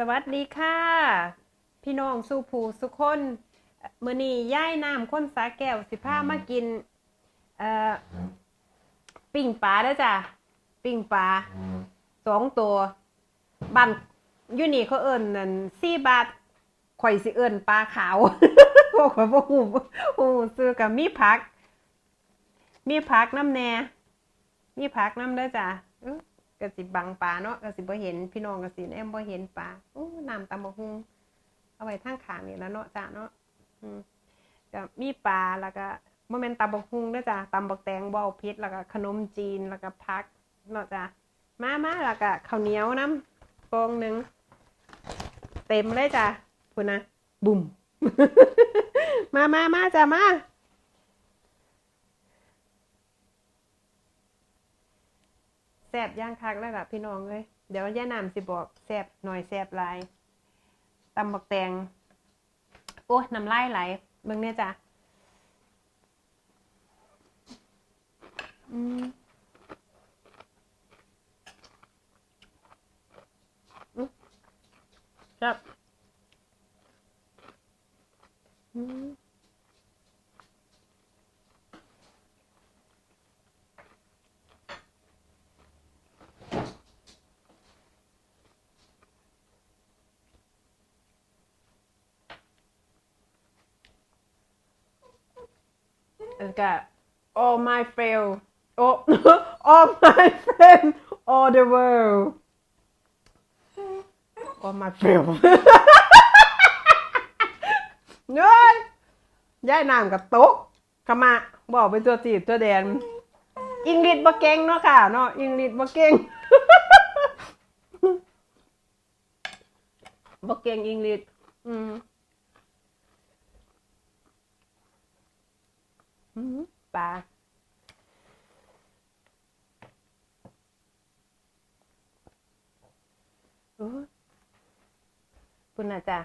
สวัสดีค่ะ พี่น้องสู่ผู้สุคนมื้อนี้ย่ายน้ำข้นสาแก้วสิพามากินเอ่อปิ้งปลาเด้อจ้ะปิ้งปลาสองตัวบันยูนี่เขาเอิ้นนั่นสี่บาทข่อยสิเอิ้นปลาขาวข่อยบ่ฮู้ฮู้ซื้อกับมีผัก มีผักน้ำแน่มีผักน้ำด้อจ้ะ กระสิบังปลาเนาะกระสิบ่เห็นพี่น้องกระสิแอมบ่เห็นปลาอู้น้ำตำบักหุงเอาไว้ทางขางนี่แล้วเนาะจ้ะเนาะอืมก็มีปลาแล้วก็บ่แม่นตำบักหุงเด้อจ้ะตำบักแตงบ่เอาเผ็ดแล้วก็ขนมจีนแล้วก็ผักเนาะจ้ะมามาแล้วก็ข้าวเหนียวน้ำฟองหนึ่งเต็มเลยจ้ะพุ่นนะบุ่มมามามาจ้ะมา แซบย่างคักแล้วล่ะพี่น้องเลยเดี๋ยวย่าน้ำสิบอกแซบหน่อยแซบลายตำบักแตงโอ้น้ำลายไหลเบิ่งเนี่ยจ้ะอืมอืมครับอืม and got all my friend all, all my friends all the world all my friend เน้ยย้ายน้ำกับตุ๊กขมาบอกไปตัวจีบตัวแดนอิงลิดบ่เก่งเนาะค่ะเนาะอิงลิดบ่เก่งบ่เก่งอิงลิดอืม อืม ปลาโอ้คุณน่ะจ้ะ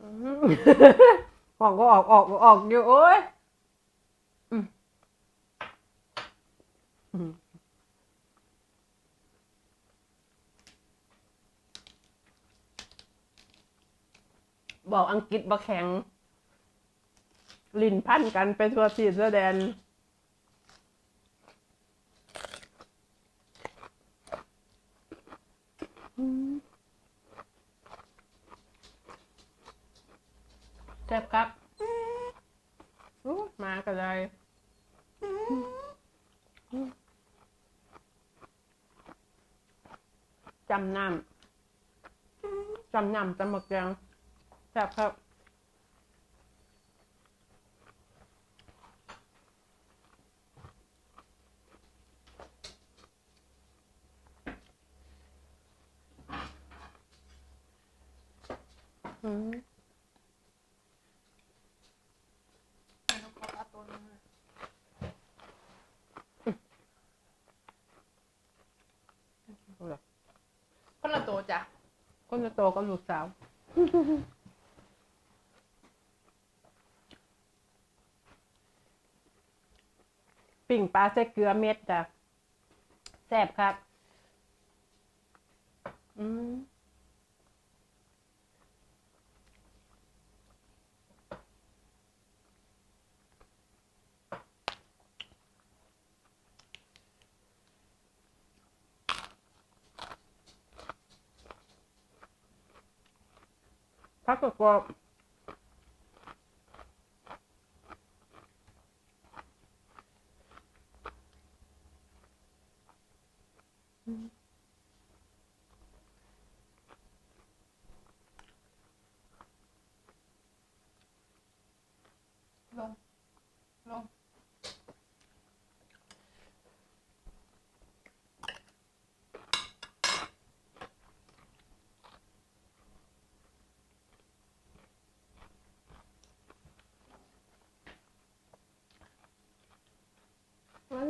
อืมห้องก็ออกออกออกอยู่โอ้ยอืมอืมบอกอังกฤษบ่แข็ง ลิ้นพันกันไปทั่วทีทั่วแดนแซ่บครับอู้มากันเลยจำน้ำจำน้ำจำหมึกยังแซ่บครับ อืม คนละตัวจ้ะ คนจะโตก็ลูกสาวปิ่งปลาใส่เกลือเม็ดจ้ะแซ่บครับ อืม พักกรอบๆอื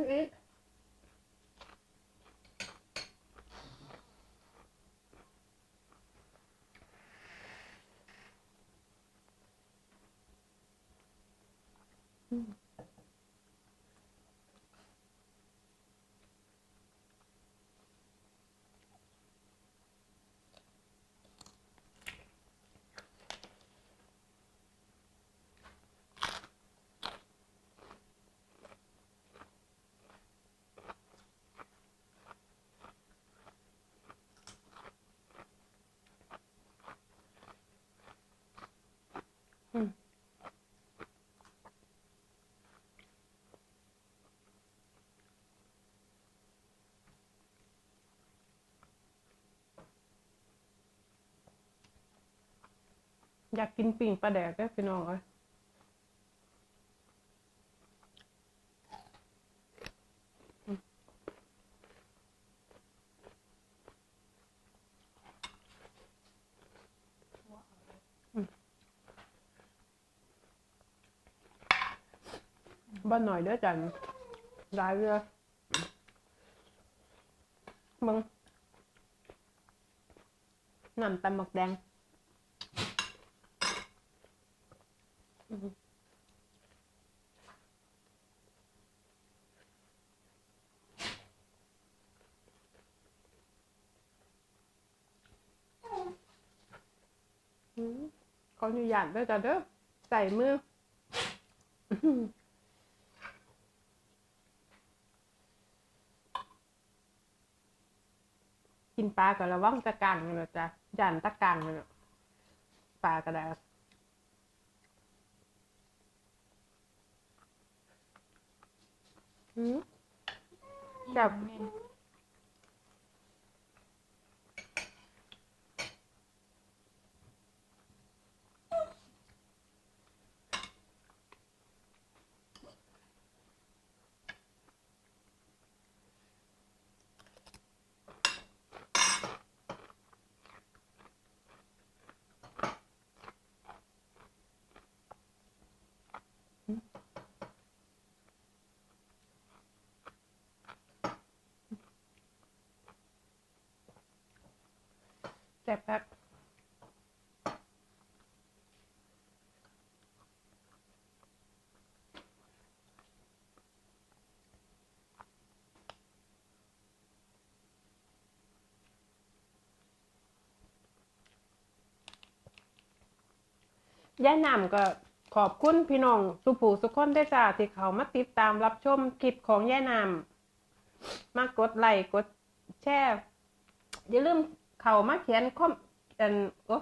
mm อยากกินปิ่งปลาแดกเด้พี่น้องเอ้ยบ้านหน่อยเด้อจันรายเรือมึงน้ำตำหมักแดง อืม ขออนุญาตด้วยจ้ะเด้อใส่มือกินปลากับระวังตะกังนะจ๊ะยันตะกังเลยปลากระไดอืม แบ แซ่บครับย่ายนำก็ขอบคุณพี่น้องสุผูสุคนได้จ้าที่เขามาติดตามรับชมคลิปของย่ายนำมากดไลค์กดแชร์อย่าลืม เขามาเขียนคอมเอันโอ้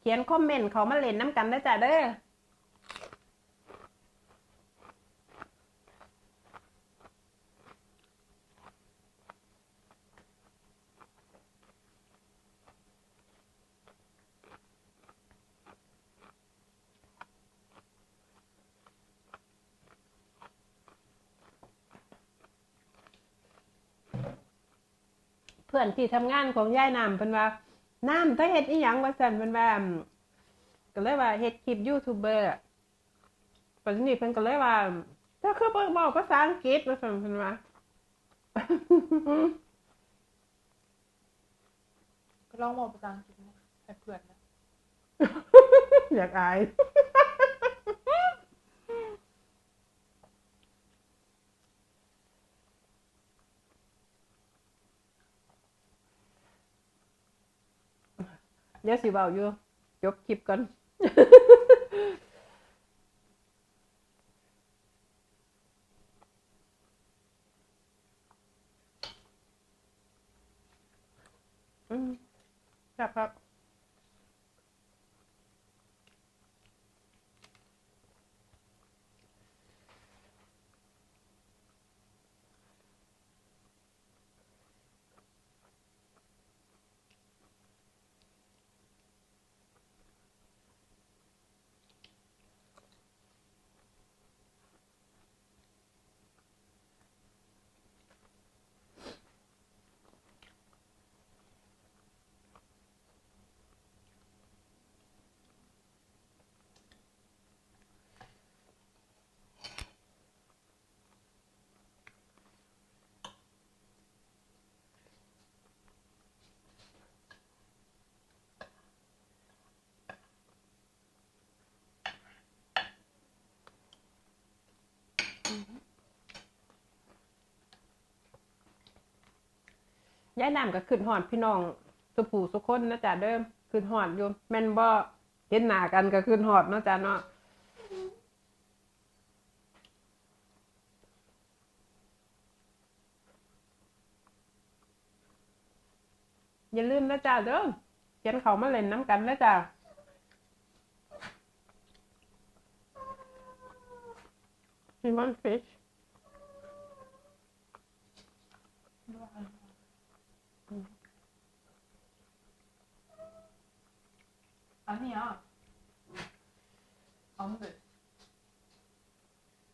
เขียนคอมเมนต์เขามาเล่นน้ำกันได้จ้ะเด้อ พื่อนที่ทำงานของยายน้ำเพิ่นว่าน้ำถ้าเฮ็ดอีหยังว่าซั่นเพิ่นว่าอืมก็เลยว่าเฮ็ดคลิปยูทูบเบอร์ปัจจุบันนี้เพิ่นก็เลยว่าถ้าคือเพิ่นบอกภาษาอังกฤษว่าซั่นเพิ่นว่าก็ลองบอกภาษาอังกฤษนะให้เพื่อนนะอยากอาย เดี๋ยวสิเบาอยู่ จบคลิปก่อน ย้ายน้ำก็ขึ้นหอดพี่น้องสุผูสุคนนะจ๊ะเดิมขึ้นหอดอยู่แม่นบ่เห็นหน้ากันก็ขึ้นหอดเนาะจ๊ะเนาะอย่าลืมนะจ๊ะเด้อเขียนเขามาเล่นน้ำกันนะจ๊ะ You want fish? ด้วยอะไร อันนี้อะ Anders.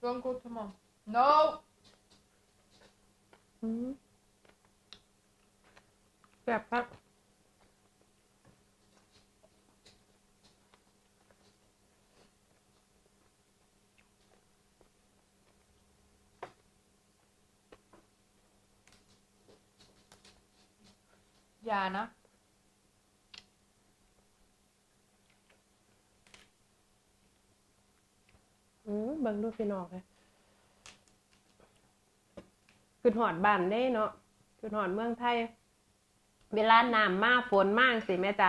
Don't go to mom. No! อืมแบบครั บอย่านะอืมเบิ่งดูพี่น้องเลยคือหอดบ้านได้เนาะคือหอดเมืองไทย เวลาน้ำมาฝนมากสิแม่จะ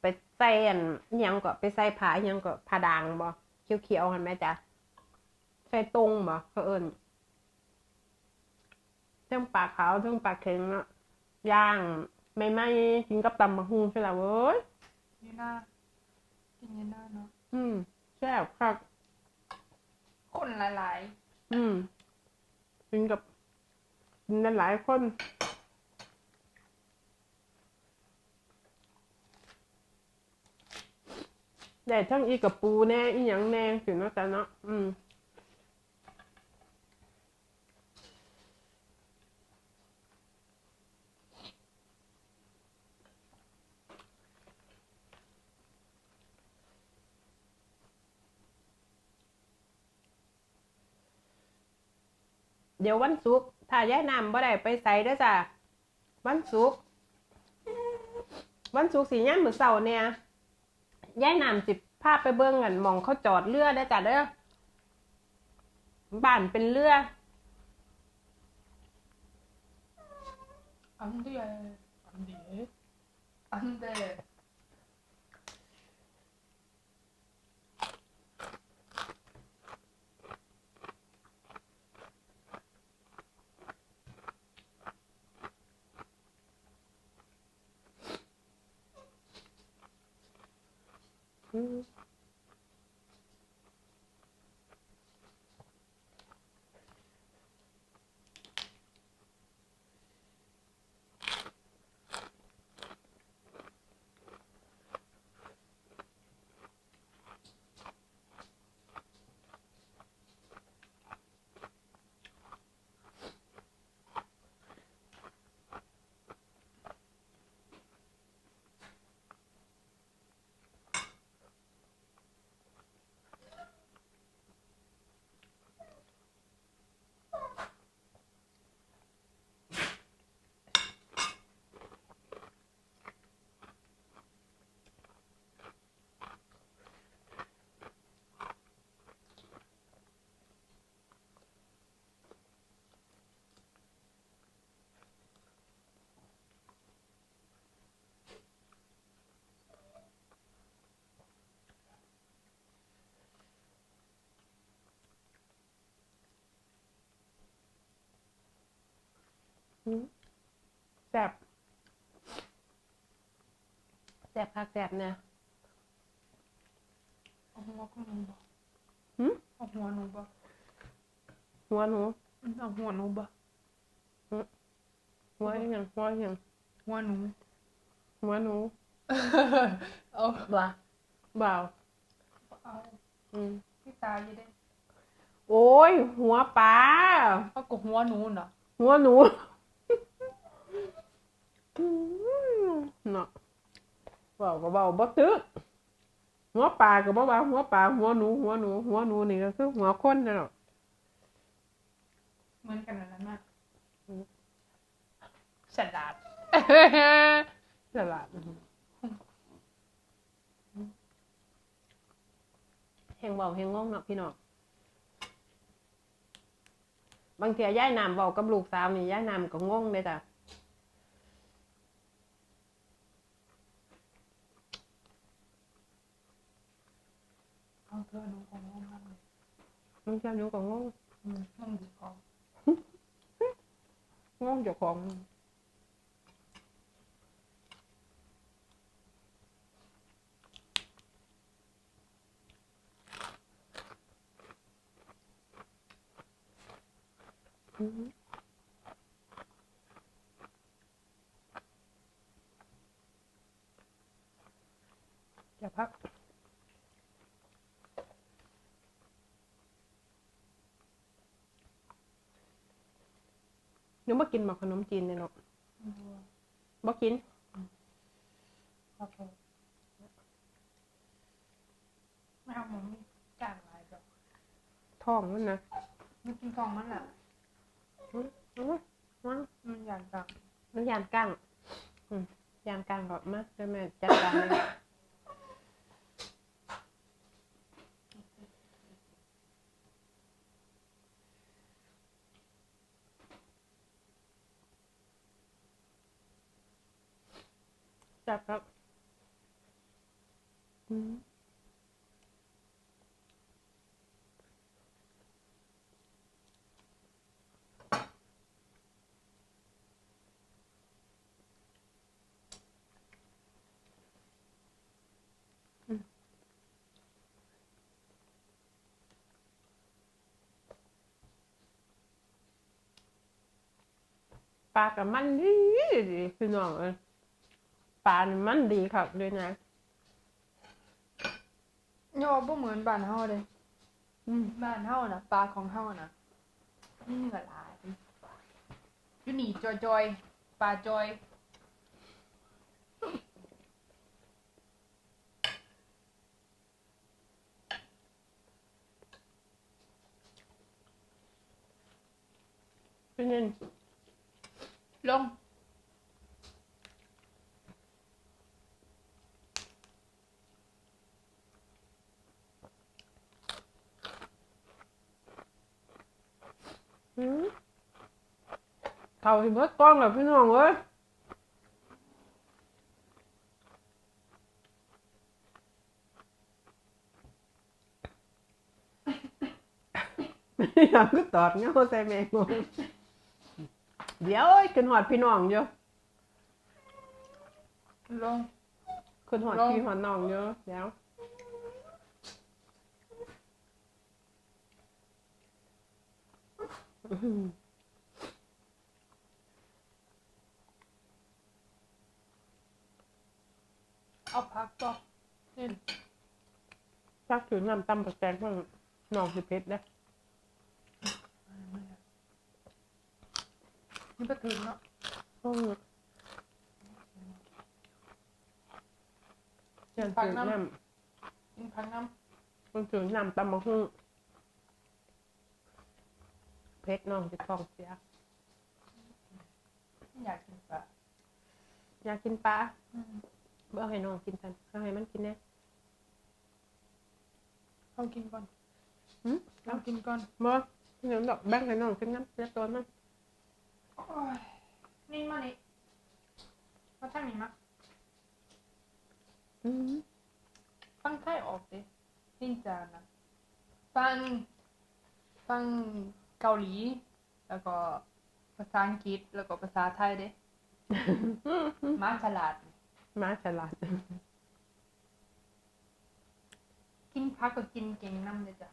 ไปใส่อันอิหยังก็ไปใส่ผ้าอิหยังก็ผ้าดางบ่เขียวๆหันแม่จ้ะใส่ตรงบ่เขาเอิ้นเทั้งปลาขาวเทั้งปลาเค็งเนาะย่างไม่ไหม้กินกับตำบักหุ่งใช่ละเว้ยยีน่ากินยีน่าเนาะอืมแซ่บคัก คนหลาย อืมกินกับกินหลายคนได้ทั้งอีกับปูแน่อีหยังแน่สิเนาะแต่เนาะอืม เดี๋ยววันศุกร์ถ้าย้ายนำบ่ได้ไปใส่เด้จ้ะวันศุกร์วันศุกร์สีย่ามมื้อเช้าเนี่ยย้ายนำสิพาพไปเบิ่งกันมองเขาจอดเรือได้จ้ะเด้อบ้านเป็นเรือๆอันเดียอันเดียอันเดีย Mm-hmm. แซ่บแซ่บคักแซ่บเนี่ยเอาหัวของหนูบ่หืมเอาหัวหนูบ่หัวหนูเอาหัวหนูบ่หัวอีหยังหัวอีหยังหัวหนูหัวหนูเอาบ่บ่าวเอาอืมพี่ตาอยู่ได้โอ้ยหัวปลาเอากับหัวหนูเนาะหัวหนูอืม เนาะเบาก็เบาบ่ตึกหัวปลาก็บ่ว่าหัวปลาหัวหนูหัวหนูหัวหนูนี่ก็คือหัวคนนั่นเนาะเหมือนกันนั่นแหละแม่อืมฉลาดตลาดแหงเบาแหงงงเนาะพี่น้องบางเทีย่ายน้ำเบากับลูกสาวนี่ย่ายน้ำก็งงเลยจ้ะ เอาเธอหนูของน้องทำเลย บางเทีหนูก็งงอืมมึงดูของงงเจ้าของอืมอย่าพัก ยังบ่กินหมกขนมจีนเลยเนาะบ่กินโอเคไม่เอามันมีกางลายดอกท้องมันนะมันกินทองมันแหละอื้ออื้อมันมันอยากดัง มันยานกั้งอืมยานกั้งก็มาเดี๋ยวแม่จัดการเลย จับครับอืม ปลากับมันดีดีพี่น้องเอ้ยปลานี่มันดีครับด้วยนะโยบ่เหมือนบ้านเฮาเลยอืมบ้านเฮานะปลาของเฮานะนี่ก็หลายอยู่นี่จอยจอยๆปลาจอยเป็นไงลง อืมเขาสิเบิดกล้องแล้วพี่น้องเอ้ยอยากก็ตอดเงาใส่แมงงงเดี๋ยวเอ้ยขึ้นหอดพี่น้องเยอะลงขึ้นหอดลงพี่หอดน้องเยอะเดี๋ยว เอาพักต่อนี่ซักถือน้ำตำปลาแตงมั่งน้องสิเพชรนะนี่ไปถึงเนาะอืมยันถือน้กินพักน้ำ มันถือน้ำตำมะฮุ่ง เพชรน้องจะท้องเสียำอยากกินปลาอยากกินปลาอืมเบ่ให้น้องกินทันเอาให้มันกินแน่เอากินก่อนหืมเอากินก่อนบ่เดี๋ยวดอกแบ่งให้น้องกินน้ำเสียตัวมันโอ้ยนี่มานี่มาทางนี้มาอืมฟังไทยออกดินินจานะฟังฟัง เกาหลี แล้วก็ภาษาอังกฤษแล้วก็ภาษาไทยเด้มาฉลาด มาฉลาด กินพักก็กินเก่งน้ำเลยจ้ะ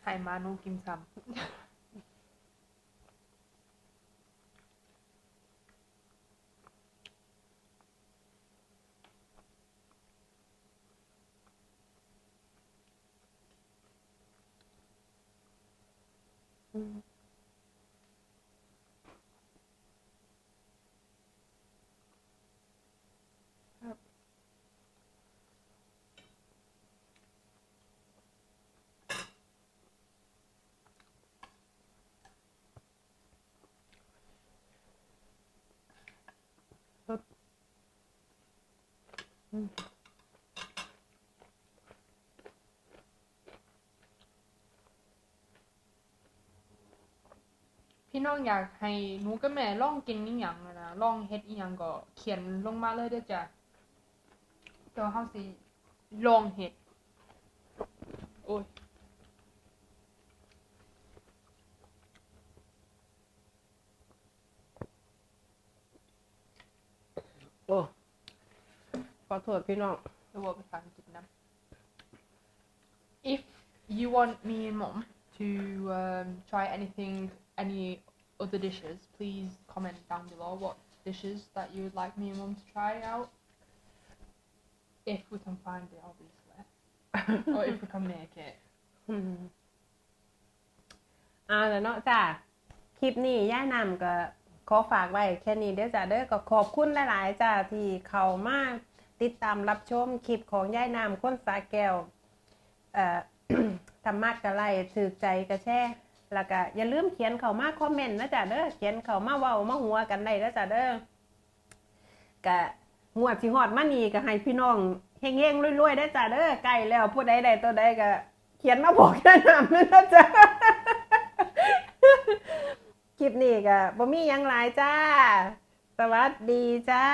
ไข่มานูกิมซัม อืมครับรสอืม พี่น้องอยากให้หนูกับแม่ลองกินอีหยังอะนะลองเฮ็ดอีหยังก็เขียนลงมาเลยเด้อจ้ะเดี๋ยวเฮาสิลองเฮ็ด โอ้ยโอ้ ขอโทษพี่น้องเดี๋ยวบอกภาษาอังกฤษนะ If you want me and mom to um, try anything any other dishes, please comment down below what dishes that you would like me and mum to try out. If we can find it, obviously. or if we can make it. อืมเอาแล้วเนาะจ้าคลิปนี้ย่านำก็ขอฝากไว้แค่นี้เด้อจ้าเด้อก็ขอบคุณหลาย ๆ จ้าที่เข้ามา ติดตามรับชมคลิปของย่ายนำค้นสาแก้วเอ่อทำมากะไลถือใจกระแช่แล้วก็อย่าลืมเขียนเข้ามาคอมเมนต์นะจ้าเด้อเขียนเข้ามาเว้ามาหัวกันได้นะจ้าเด้อกะงวดสิฮอดมานี่ก็ให้พี่น้องเฮงๆรวยๆได้จ้าเด้อใกล้แล้วผู้ใดได้ตัวใดก็เขียนมาบอกแนะนำด้วยนะจ๊ะคลิปนี้ก็บ่มียังหลายจ้า สวัสดีจ้า